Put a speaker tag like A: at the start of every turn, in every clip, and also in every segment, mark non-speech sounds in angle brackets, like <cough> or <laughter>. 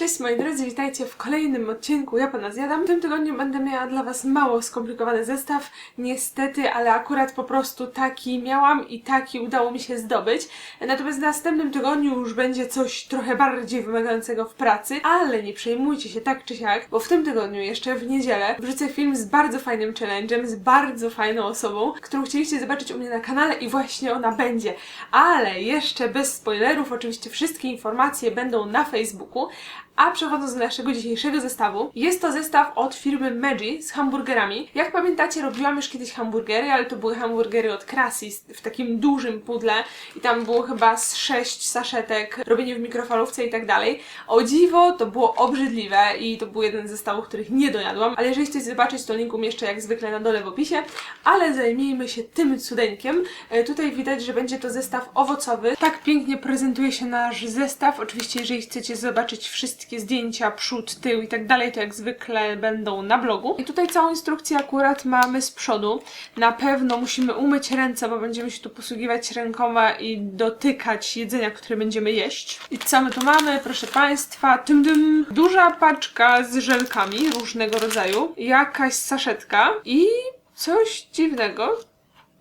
A: Cześć moi drodzy, witajcie w kolejnym odcinku Ja Pana Zjadam. W tym tygodniu będę miała dla Was mało skomplikowany zestaw, niestety, ale akurat po prostu taki miałam i taki udało mi się zdobyć. Natomiast w następnym tygodniu już będzie coś trochę bardziej wymagającego w pracy, ale nie przejmujcie się tak czy siak, bo w tym tygodniu jeszcze w niedzielę wrzucę film z bardzo fajnym challenge'em, z bardzo fajną osobą, którą chcieliście zobaczyć u mnie na kanale i właśnie ona będzie. Ale jeszcze bez spoilerów, oczywiście wszystkie informacje będą na Facebooku, a przechodząc do naszego dzisiejszego zestawu, jest to zestaw od firmy Maggi z hamburgerami. Jak pamiętacie, robiłam już kiedyś hamburgery, ale to były hamburgery od Krasi w takim dużym pudle i tam było chyba z sześć saszetek, robienie w mikrofalówce i tak dalej. O dziwo, to było obrzydliwe i to był jeden z zestawów, których nie dojadłam, ale jeżeli chcecie zobaczyć, to link umieszczę jak zwykle na dole w opisie, ale zajmijmy się tym cudeńkiem. E, Tutaj widać, że będzie to zestaw owocowy. Tak pięknie prezentuje się nasz zestaw. Oczywiście, jeżeli chcecie zobaczyć wszystkie zdjęcia, przód, tył i tak dalej, to jak zwykle będą na blogu. I tutaj całą instrukcję akurat mamy z przodu. Na pewno musimy umyć ręce, bo będziemy się tu posługiwać rękoma i dotykać jedzenia, które będziemy jeść. I co my tu mamy? Proszę Państwa, tym dym, duża paczka z żelkami różnego rodzaju, jakaś saszetka i coś dziwnego.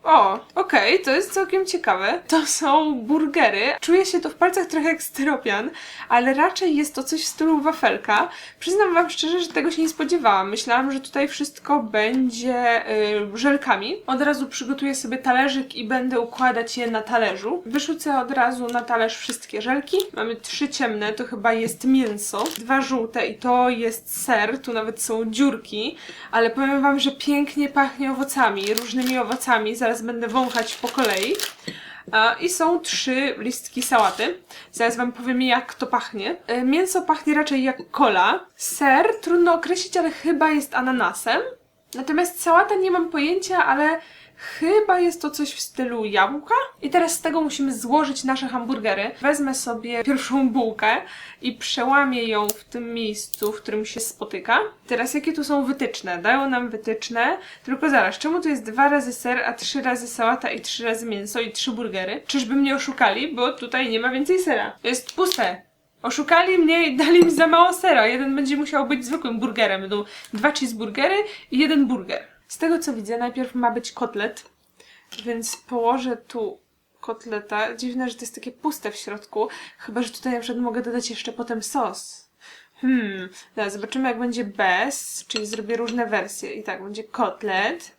A: O, okej, to jest całkiem ciekawe. To są burgery. Czuję się to w palcach trochę jak styropian, ale raczej jest to coś w stylu wafelka. Przyznam wam szczerze, że tego się nie spodziewałam. Myślałam, że tutaj wszystko będzie y, żelkami. Od razu przygotuję sobie talerzyk i będę układać je na talerzu. Wyrzucę od razu na talerz wszystkie żelki. Mamy trzy ciemne, to chyba jest mięso. Dwa żółte i to jest ser. Tu nawet są dziurki, ale powiem wam, że pięknie pachnie owocami, różnymi owocami. Będę wąchać po kolei. A, I są trzy listki sałaty. Zaraz wam powiem jak to pachnie. E, Mięso pachnie raczej jak kola. Ser trudno określić, ale chyba jest ananasem. Natomiast sałata nie mam pojęcia, ale chyba jest to coś w stylu jabłka. I teraz z tego musimy złożyć nasze hamburgery. Wezmę sobie pierwszą bułkę i przełamię ją w tym miejscu, w którym się spotyka. Teraz jakie tu są wytyczne? Dają nam wytyczne, tylko zaraz, czemu tu jest dwa razy ser, a trzy razy sałata i trzy razy mięso i trzy burgery? Czyżby mnie oszukali, bo tutaj nie ma więcej sera. Jest puste. Oszukali mnie i dali mi za mało sera. Jeden będzie musiał być zwykłym burgerem. Będą dwa cheeseburgery i jeden burger. Z tego co widzę, najpierw ma być kotlet, więc położę tu kotleta. Dziwne, że to jest takie puste w środku. Chyba, że tutaj na przykład mogę dodać jeszcze potem sos. Hmm, teraz zobaczymy jak będzie bez, czyli zrobię różne wersje. I tak, będzie kotlet.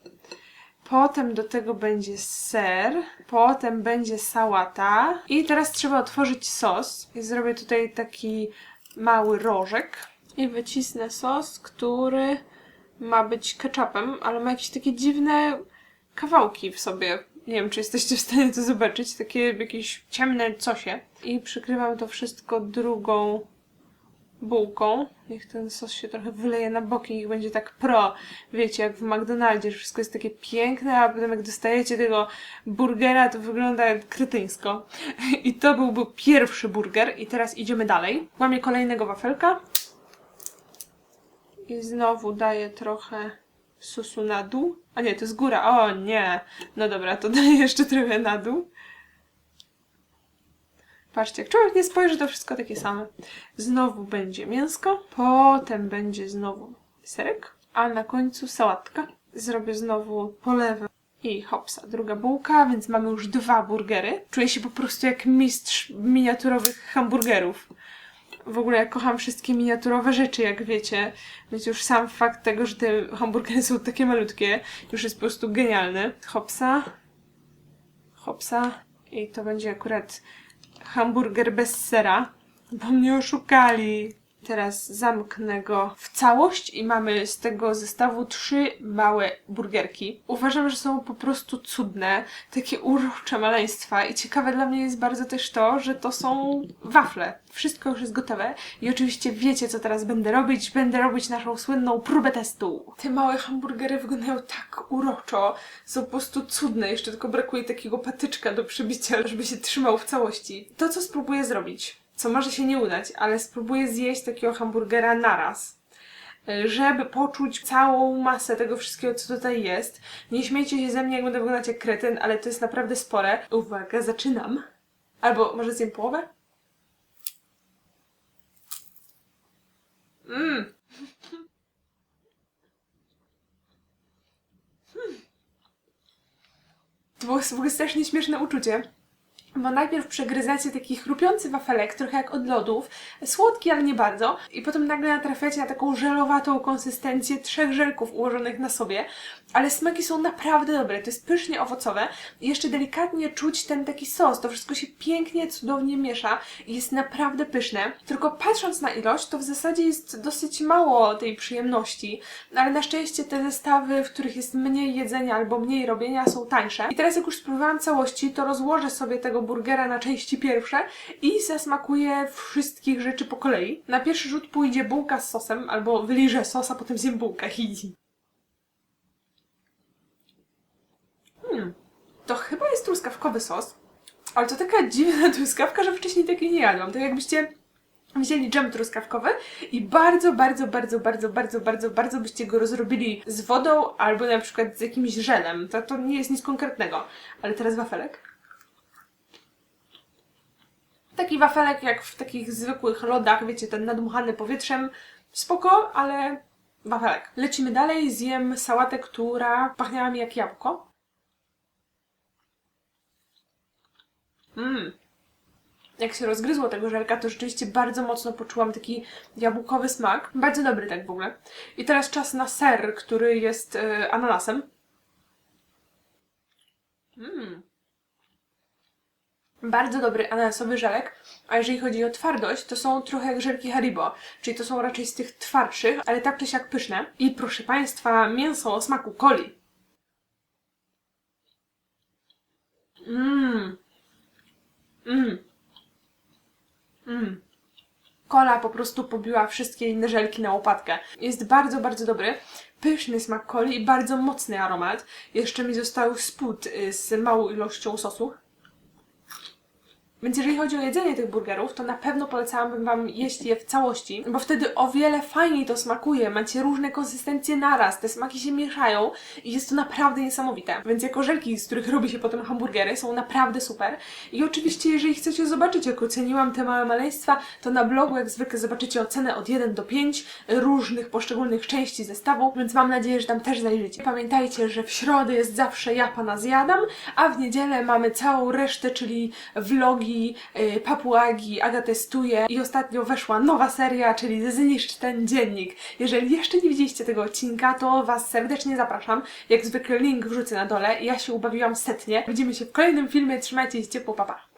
A: Potem do tego będzie ser, potem będzie sałata i teraz trzeba otworzyć sos. I zrobię tutaj taki mały rożek i wycisnę sos, który ma być ketchupem, ale ma jakieś takie dziwne kawałki w sobie. Nie wiem, czy jesteście w stanie to zobaczyć, takie jakieś ciemne cosie. I przykrywam to wszystko drugą bułką. Niech ten sos się trochę wyleje na boki, niech będzie tak pro. Wiecie, jak w McDonaldzie, że wszystko jest takie piękne, a potem jak dostajecie tego burgera, to wygląda kretyńsko. <laughs> I to byłby pierwszy burger. I teraz idziemy dalej. Łamię kolejnego wafelka. I znowu daję trochę sosu na dół. A nie, to jest góra. O nie. No dobra, to <laughs> daję jeszcze trochę na dół. Patrzcie, jak człowiek nie spojrzy, to wszystko takie same. Znowu będzie mięsko, potem będzie znowu serek, a na końcu sałatka. Zrobię znowu polewę i hopsa, druga bułka, więc mamy już dwa burgery. Czuję się po prostu jak mistrz miniaturowych hamburgerów. W ogóle kocham wszystkie miniaturowe rzeczy, jak wiecie. Więc już sam fakt tego, że te hamburgery są takie malutkie, już jest po prostu genialny. Hopsa, hopsa i to będzie akurat hamburger bez sera, bo mnie oszukali. Teraz zamknę go w całość i mamy z tego zestawu trzy małe burgerki. Uważam, że są po prostu cudne, takie urocze maleństwa i ciekawe dla mnie jest bardzo też to, że to są wafle. Wszystko już jest gotowe i oczywiście wiecie, co teraz będę robić. Będę robić naszą słynną próbę testu. Te małe hamburgery wyglądają tak uroczo, są po prostu cudne. Jeszcze tylko brakuje takiego patyczka do przybicia, żeby się trzymał w całości. To, co spróbuję zrobić, co może się nie udać, ale spróbuję zjeść takiego hamburgera naraz e, żeby poczuć całą masę tego wszystkiego, co tutaj jest. Nie śmiejcie się ze mnie, jak będę wyglądać jak kretyn, ale to jest naprawdę spore. Uwaga, zaczynam. Albo może zjem połowę? Mmm. <laughs> To było w ogóle strasznie śmieszne uczucie. Bo najpierw przegryzacie taki chrupiący wafelek, trochę jak od lodów, słodki, ale nie bardzo, i potem nagle natrafiacie na taką żelowatą konsystencję trzech żelków ułożonych na sobie, ale smaki są naprawdę dobre, to jest pysznie owocowe i jeszcze delikatnie czuć ten taki sos, to wszystko się pięknie, cudownie miesza i jest naprawdę pyszne. Tylko patrząc na ilość, to w zasadzie jest dosyć mało tej przyjemności, ale na szczęście te zestawy, w których jest mniej jedzenia albo mniej robienia są tańsze. I teraz jak już spróbowałam całości, to rozłożę sobie tego burgera na części pierwsze i zasmakuję wszystkich rzeczy po kolei. Na pierwszy rzut pójdzie bułka z sosem, albo wyliżę sos, a potem zjem bułkę. Hmm. To chyba jest truskawkowy sos, ale to taka <laughs> dziwna truskawka, że wcześniej takiej nie jadłam. Tak jakbyście wzięli dżem truskawkowy i bardzo, bardzo, bardzo, bardzo, bardzo, bardzo, bardzo byście go rozrobili z wodą albo na przykład z jakimś żelem. To, to nie jest nic konkretnego. Ale teraz wafelek. Taki wafelek jak w takich zwykłych lodach, wiecie, ten nadmuchany powietrzem. Spoko, ale wafelek. Lecimy dalej, zjem sałatę, która pachniała mi jak jabłko. Mmm. Jak się rozgryzło tego żelka, to rzeczywiście bardzo mocno poczułam taki jabłkowy smak. Bardzo dobry tak w ogóle. I teraz czas na ser, który jest e, ananasem. Mmm. Bardzo dobry ananasowy żelek, a jeżeli chodzi o twardość, to są trochę jak żelki Haribo, czyli to są raczej z tych twardszych, ale tak czy siak pyszne. I proszę Państwa, mięso o smaku coli. Mmm. Mmm. Mmm. Kola po prostu pobiła wszystkie inne żelki na łopatkę. Jest bardzo, bardzo dobry. Pyszny smak coli i bardzo mocny aromat. Jeszcze mi został spód y, z małą ilością sosu. Więc jeżeli chodzi o jedzenie tych burgerów, to na pewno polecałabym Wam jeść je w całości, bo wtedy o wiele fajniej to smakuje. Macie różne konsystencje naraz, te smaki się mieszają i jest to naprawdę niesamowite. Więc jako żelki, z których robi się potem hamburgery, są naprawdę super. I oczywiście, jeżeli chcecie zobaczyć, jak oceniłam te małe maleństwa, to na blogu jak zwykle zobaczycie ocenę od 1 do 5 różnych poszczególnych części zestawu, więc mam nadzieję, że tam też zajrzycie. Pamiętajcie, że w środę jest zawsze ja Pana zjadam, a w niedzielę mamy całą resztę, czyli vlogi y, papuagi, Aga testuje i ostatnio weszła nowa seria, czyli Zniszcz ten dziennik. Jeżeli jeszcze nie widzieliście tego odcinka, to Was serdecznie zapraszam. Jak zwykle link wrzucę na dole. Ja się ubawiłam setnie. Widzimy się w kolejnym filmie. Trzymajcie się ciepło, papa. Pa.